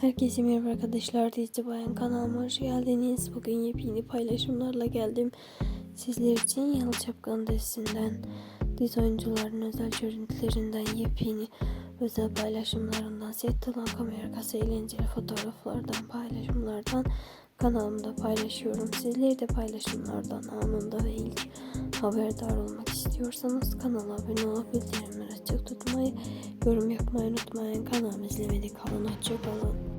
Herkese merhaba arkadaşlar. Dizi Bayan kanalıma hoş geldiniz. Bugün yepyeni paylaşımlarla geldim. Sizler için Yalı Çapkın dizisinden dizi oyuncularının özel görüntülerinden yepyeni özel paylaşımlarından set olan kamera arkası eğlenceli fotoğraflardan paylaşımlardan kanalımda paylaşıyorum. Sizler de paylaşımlardan anında ve ilk haberdar olmak istiyorsanız kanala abone olup bildirimleri açık tutmayı, yorum yapmayı unutmayın. Kanalımı izlemede kalın. Hoşçakalın.